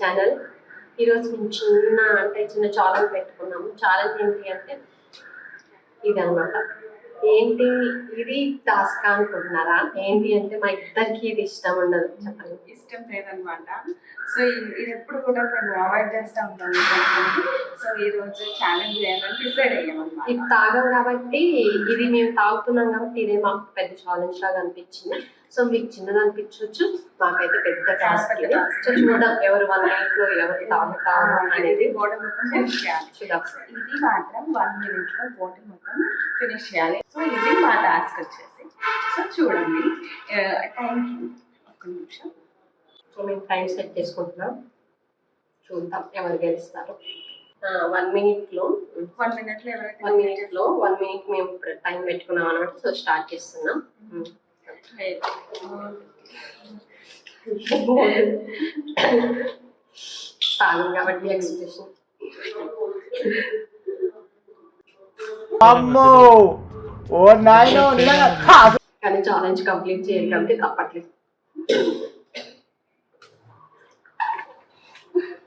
Channel ఈరోజు మేము చిన్న అంటే చిన్న ఛాలెంజ్ పెట్టుకున్నాము. ఛాలెంజ్ ఏంటి అంటే ఇది అనమాట ఏంటి? ఇది టాస్క్ అనుకుంటున్నారా? ఏంటి అంటే మా ఇద్దరికి ఇది ఇష్టం ఉండదు. చెప్పండి. ఇష్టం లేదనమాట సో ఇది ఇది ఎప్పుడు కూడా మేము అవాయిడ్ చేస్తూ ఉంటాము. సో ఈ రోజు ఛాలెంజ్ చేయాలని డిసైడ్ ఇది తాగం కాబట్టి ఇది మేము తాగుతున్నాం కాబట్టి ఇదే మాకు పెద్ద ఛాలెంజ్ లాగా అనిపించింది. సో మీకు చిన్నది అనిపించవచ్చు మాకైతే పెద్ద టాస్క్ సో చూద్దాం ఎవరు వన్లో ఎవరు తాగుతారు అనేది. బాటిల్ మొత్తం ఫినిష్ చేయాలి. చూద్దాం. ఇది మాత్రం వన్ మినిట్లో బాటిల్ మొత్తం ఫినిష్ చేయాలి. సో ఇది మా టాస్క్ వచ్చేసి. సో చూడండి. థ్యాంక్ యూ ఒక్క నిమిషం. సో మేము టైం సెట్ చేసుకుంటున్నాం. చూద్దాం ఎవరు గెలుస్తారు. వన్ మినిట్లో వన్ మినిట్లో వన్ మినిట్లో వన్ మినిట్ మేము టైం పెట్టుకున్నాం అనమాట సో స్టార్ట్ చేస్తున్నాం. తాగం కాబట్టి ఎక్స్ప్రెషన్ అమ్మో! ఓ నాయనో. కానీ ఛాలెంజ్ కంప్లీట్ చేయాలి కాబట్టి తప్పట్లేదు.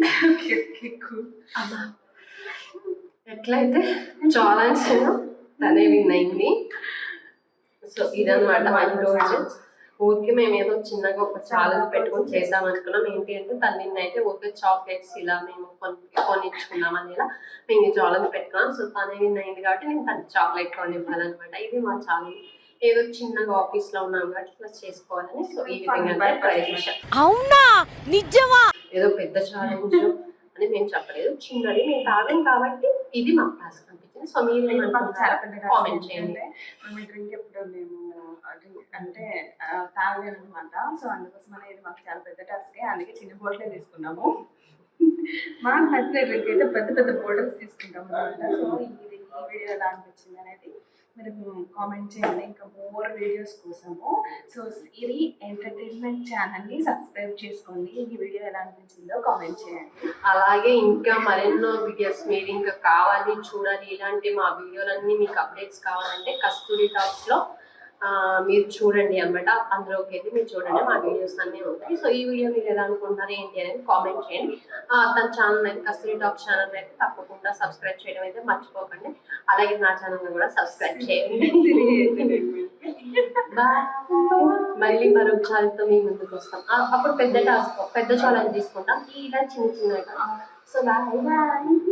ఎట్లయితే ఛాలెంజ్ తనే విన్ అయింది. సో ఇదన్నమాట వన్ రోజు ఊరికి మేము ఏదో చిన్నగా ఒక ఛాలెంజ్ పెట్టుకొని చేద్దాం అనుకున్నాం. ఏంటి అంటే తన నిన్న అయితే ఊరికే చాక్లెట్స్ ఇలా మేము కొని కొనిచ్చుకున్నాం అని ఇలా మేము ఈ ఛాలెంజ్ పెట్టుకున్నాం. సో తనే విన్ అయింది కాబట్టి నేను తన చాక్లెట్ కొని ఇవ్వాలన్నమాట. ఇది మా ఛాలెంజ్ ఏదో చిన్నగా ఆఫీస్లో ఉన్నాం కాబట్టి ఇట్లా చేసుకోవాలని. సో ఈ విధంగా అవునా? నిజమా? ఏదో పెద్ద ఛాలెంజ్ అని మేము చెప్పలేదు. చిన్నది మేము తాగాం కాబట్టి ఇది మా టాస్క్ అనిపించింది సో మీరు మాకు చాలా పెద్ద task కామెంట్ చేయండి. మేము డ్రింక్ ఎప్పుడు మేము డ్రింక్ అంటే తాగలేము అనమాట సో అందుకోసం అనేది మాకు చాలా పెద్ద టాస్క్ అందుకే చిన్న బాటిలే తీసుకున్నాము. మాకు నచ్చిన డ్రింక్ అయితే పెద్ద పెద్ద బాటిల్స్ తీసుకుంటాం అనమాట సో ఇది ఈ వీడియో ఎలా అనిపించింది అనేది మీరు కామెంట్ చేయండి. ఇంకా మోర్ వీడియోస్ కోసము. సో ఇది ఎంటర్టైన్మెంట్ ఛానల్ని సబ్స్క్రైబ్ చేసుకోండి. ఈ వీడియో ఎలా అనిపించిందో కామెంట్ చేయండి. అలాగే ఇంకా మరెన్నో వీడియోస్ మీరు ఇంకా కావాలి చూడాలి ఇలాంటి మా వీడియోలన్నీ మీకు అప్డేట్స్ కావాలంటే కస్తూరి టాప్స్లో మీరు చూడండి అనమాట అందులోకి వెళ్ళి మీరు చూడండి. మా వీడియోస్ అన్నీ ఉంటాయి. సో ఈ వీడియో మీరు ఎలా అనుకుంటున్నారు ఏంటి అనేది కామెంట్ చేయండి. తన ఛానల్ అయితే కస్తూరి టాక్ ఛానల్ అయితే తప్పకుండా సబ్స్క్రైబ్ చేయడం అయితే మర్చిపోకండి. అలాగే నా ఛానల్ కూడా సబ్స్క్రైబ్ చేయండి. మళ్ళీ మరో ఛానల్తో మీ ముందుకు వస్తాం. అప్పుడు పెద్ద టాస్క్ పెద్ద ఛాలెంజ్ తీసుకుంటాం. ఇలా చిన్న చిన్నగా. So bye